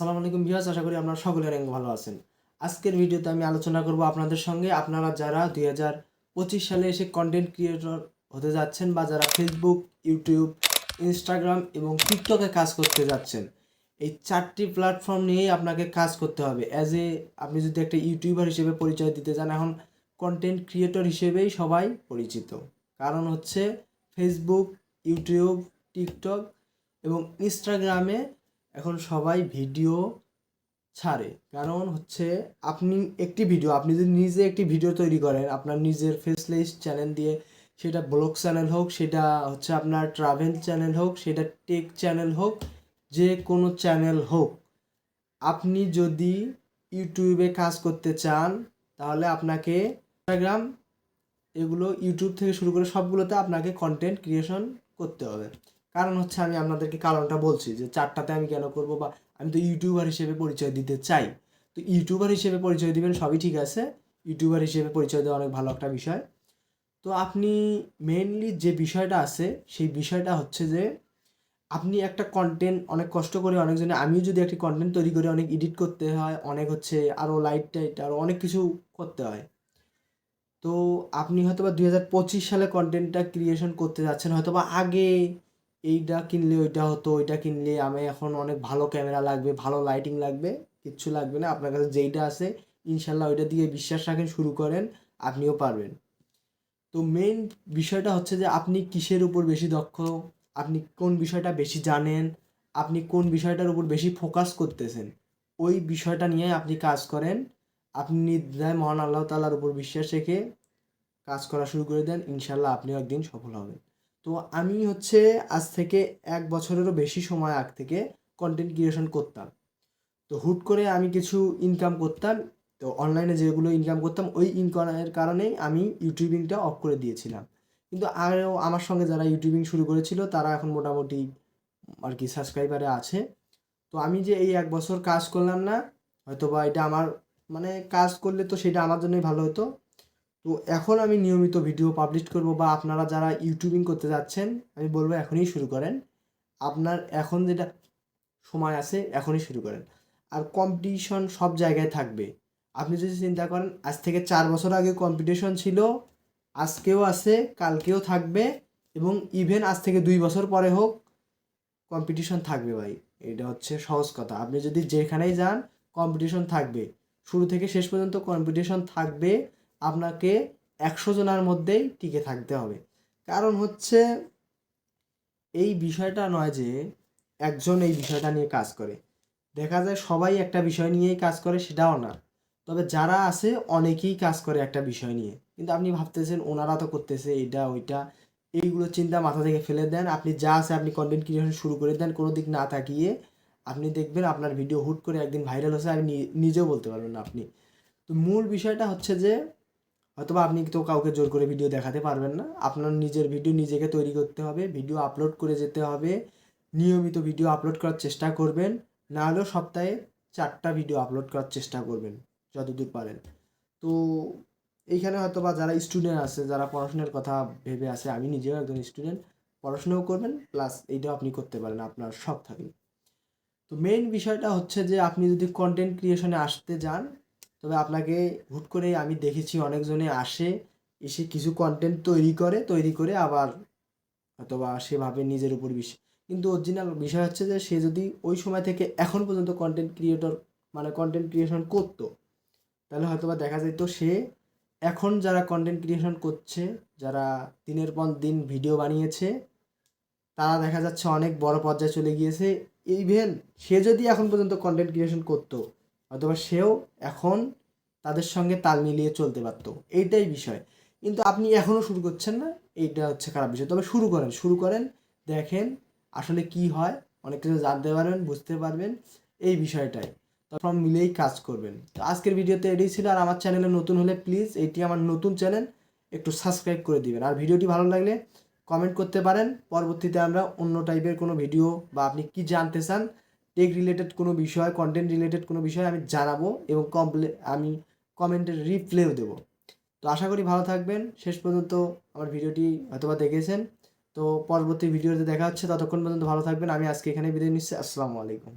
আসসালামু আলাইকুম ভিউয়ার্স, আশা করি আপনারা সকলের রঙ ভালো আছেন। আজকের ভিডিওতে আমি আলোচনা করব আপনাদের সঙ্গে। আপনারা যারা দুই হাজার পঁচিশ সালে এসে কন্টেন্ট ক্রিয়েটর হতে যাচ্ছেন বা যারা ফেসবুক ইউটিউব ইনস্টাগ্রাম এবং টিকটকে কাজ করতে যাচ্ছেন, এই চারটি প্ল্যাটফর্ম নিয়েই আপনাকে কাজ করতে হবে। অ্যাজ এ আপনি যদি একটা ইউটিউবার হিসেবে পরিচয় দিতে চান, এখন কন্টেন্ট ক্রিয়েটর হিসেবেই সবাই পরিচিত। কারণ হচ্ছে ফেসবুক ইউটিউব টিকটক এবং ইনস্টাগ্রামে এখন সবাই ভিডিও ছাড়ে। কারণ হচ্ছে আপনি একটি ভিডিও, আপনি যদি নিজে একটি ভিডিও তৈরি করেন, আপনার নিজের ফেসলেস চ্যানেল দিয়ে, সেটা ব্লগ চ্যানেল হোক, সেটা হচ্ছে আপনার ট্রাভেল চ্যানেল হোক, সেটা টেক চ্যানেল হোক, যে কোনো চ্যানেল হোক, আপনি যদি ইউটিউবে কাজ করতে চান, তাহলে আপনাকে ইনস্টাগ্রাম এগুলো ইউটিউব থেকে শুরু করে সবগুলোতে আপনাকে কন্টেন্ট ক্রিয়েশন করতে হবে। কারণ হচ্ছে আমি আপনাদেরকে কারণটা বলছি যে চারটাতে আমি কেন করব বা আমি তো ইউটিউবার হিসেবে পরিচয় দিতে চাই। তো ইউটিউবার হিসেবে পরিচয় দিবেন, সবই ঠিক আছে। ইউটিউবার হিসেবে পরিচয় দেওয়া অনেক ভালো একটা বিষয়। তো আপনি মেনলি যে বিষয়টা আছে, সেই বিষয়টা হচ্ছে যে আপনি একটা কন্টেন্ট অনেক কষ্ট করে অনেকজনে, আমিও যদি একটি কন্টেন্ট তৈরি করি, অনেক এডিট করতে হয়, অনেক হচ্ছে আরও লাইট টাইট আরও অনেক কিছু করতে হয়। তো আপনি হয়তো বা দুই হাজার পঁচিশ সালে কন্টেন্টটা ক্রিয়েশন করতে যাচ্ছেন হয়তো বা আগে এইটা কিনলে ওইটা হতো ওইটা কিনলে আমি এখন অনেক ভালো ক্যামেরা লাগবে, ভালো লাইটিং লাগবে, কিচ্ছু লাগবে না। আপনার কাছে যেইটা আছে, ইনশাল্লাহ ওইটা দিয়ে বিশ্বাস রাখেন, শুরু করেন, আপনিও পারবেন। তো মেইন বিষয়টা হচ্ছে যে আপনি কিসের উপর বেশি দক্ষ, আপনি কোন বিষয়টা বেশি জানেন, আপনি কোন বিষয়টার উপর বেশি ফোকাস করতেছেন, ওই বিষয়টা নিয়ে আপনি কাজ করেন। আপনি নির্দ্রায় মহান আল্লাহ তালার উপর বিশ্বাস রেখে কাজ করা শুরু করে দেন, ইনশাল্লাহ আপনিও একদিন সফল হবেন। তো আমি হচ্ছে আজ থেকে এক বছরেরও বেশি সময় আগ থেকে কন্টেন্ট ক্রিয়েশন করতাম। তো হুট করে আমি কিছু ইনকাম করতাম, তো অনলাইনে যেগুলো ইনকাম করতাম, ওই ইনকামের কারণেই আমি ইউটিউবিংটা অফ করে দিয়েছিলাম। কিন্তু আরও আমার সঙ্গে যারা ইউটিউবিং শুরু করেছিল, তারা এখন মোটামুটি আর কি সাবস্ক্রাইবারে আছে। তো আমি যে এই এক বছর কাজ করলাম না হয়তো বা এটা আমার মানে কাজ করলে তো সেটা আমার জন্যই ভালো হতো। তো এখন আমি নিয়মিত ভিডিও পাবলিশ করব বা আপনারা যারা ইউটিউবিং করতে যাচ্ছেন, আমি বলব এখনই শুরু করেন। আপনার এখন যেটা সময় আছে, এখনই শুরু করেন। আর কম্পিটিশন সব জায়গায় থাকবে। আপনি যদি চিন্তা করেন, আজ থেকে চার বছর আগে কম্পিটিশন ছিল, আজকেও আছে, কালকেও থাকবে এবং ইভেন আজ থেকে দুই বছর পরে হোক কম্পিটিশন থাকবে ভাই। এটা হচ্ছে সহজ কথা। আপনি যদি যেখানেই যান কম্পিটিশন থাকবে। শুরু থেকে শেষ পর্যন্ত কম্পিটিশন থাকবে। আপনাকে একশো জনের মধ্যেই টিকে থাকতে হবে। কারণ হচ্ছে এই বিষয়টা নয় যে একজন এই বিষয়টা নিয়ে কাজ করে। দেখা যায় সবাই একটা বিষয় নিয়েই কাজ করে, সেটাও না। তবে যারা আছে, অনেকেই কাজ করে একটা বিষয় নিয়ে। কিন্তু আপনি ভাবতেছেন, ওনারা তো করতেছে এটা ওইটা। এইগুলো চিন্তা মাথা থেকে ফেলে দেন। আপনি যা আছে আপনি কন্টেন্ট ক্রিয়েশন শুরু করে দেন, কোনো দিক না তাকিয়ে আপনি দেখবেন আপনার ভিডিও হুট করে একদিন ভাইরাল হচ্ছে আমি নিজেও বলতে পারবেন আপনি। তো মূল বিষয়টা হচ্ছে যে হয়তোবা আপনি তো কাউকে জোর করে ভিডিও দেখাতে পারবেন না। আপনার নিজের ভিডিও নিজেকে তৈরি করতে হবে ভিডিও আপলোড করে যেতে হবে। নিয়মিত ভিডিও আপলোড করার চেষ্টা করবেন, না হলেও সপ্তাহে চারটা ভিডিও আপলোড করার চেষ্টা করবেন, যতদূর পারেন। তো এইখানে হয়তো বা যারা স্টুডেন্ট আছে, যারা পড়াশোনার কথা ভেবে আছে, আমি নিজেও একজন স্টুডেন্ট পড়াশোনাও করবেন প্লাস এইটাও আপনি করতে পারেন আপনার শখ থাকলে। তো মেইন বিষয়টা হচ্ছে যে, আপনি যদি কন্টেন্ট ক্রিয়েশনে আসতে যান তবে আপনাকে হুট করে আমি দেখেছি অনেকজনে আসে, এসে কিছু কন্টেন্ট তৈরি করে তৈরি করে আবার অথবা সেভাবে নিজের উপর বিষয় কিন্তু অরিজিনাল বিষয় হচ্ছে যে সে যদি ওই সময় থেকে এখন পর্যন্ত কন্টেন্ট ক্রিয়েটর মানে কন্টেন্ট ক্রিয়েশন করতো, তাহলে হয়তো বা দেখা যেত সে এখন যারা কন্টেন্ট ক্রিয়েশন করছে, যারা দিনের পর দিন ভিডিও বানিয়েছে, তারা দেখা যাচ্ছে অনেক বড় পর্যায়ে চলে গিয়েছে। ইভেন সে যদি এখন পর্যন্ত কন্টেন্ট ক্রিয়েশন করতো অথবা সেও এখন তাদের সঙ্গে তাল মিলিয়ে চলতে পারত এইটাই বিষয়। কিন্তু আপনি এখনও শুরু করছেন না, এইটা হচ্ছে খারাপ বিষয়। তবে শুরু করেন শুরু করেন, দেখেন আসলে কি হয়, অনেক কিছু জানতে পারবেন, বুঝতে পারবেন, এই বিষয়টাই। তখন মিলেই কাজ করবেন। তো আজকের ভিডিওতে এটাই ছিল, আর আমার চ্যানেলে নতুন হলে প্লিজ এটি আমার নতুন চ্যানেল একটু সাবস্ক্রাইব করে দিবেন। আর ভিডিওটি ভালো লাগলে কমেন্ট করতে পারেন। পরবর্তীতে আমরা অন্য টাইপের কোনো ভিডিও বা আপনি কি জানতে চান টেক রিলেটেড কোনো বিষয় কন্টেন্ট রিলেটেড কোনো বিষয় আমি জানাব এবং কমপ্লে আমি কমেন্টের রিপ্লেও দেবো। তো আশা করি ভালো থাকবেন। শেষ পর্যন্ত আমার ভিডিওটি হয়তোবা দেখেছেন। তো পরবর্তী ভিডিওতে দেখা হচ্ছে। ততক্ষণ পর্যন্ত ভালো থাকবেন। আমি আজকে এখানে বিদায় নিচ্ছি। আসসালামু আলাইকুম।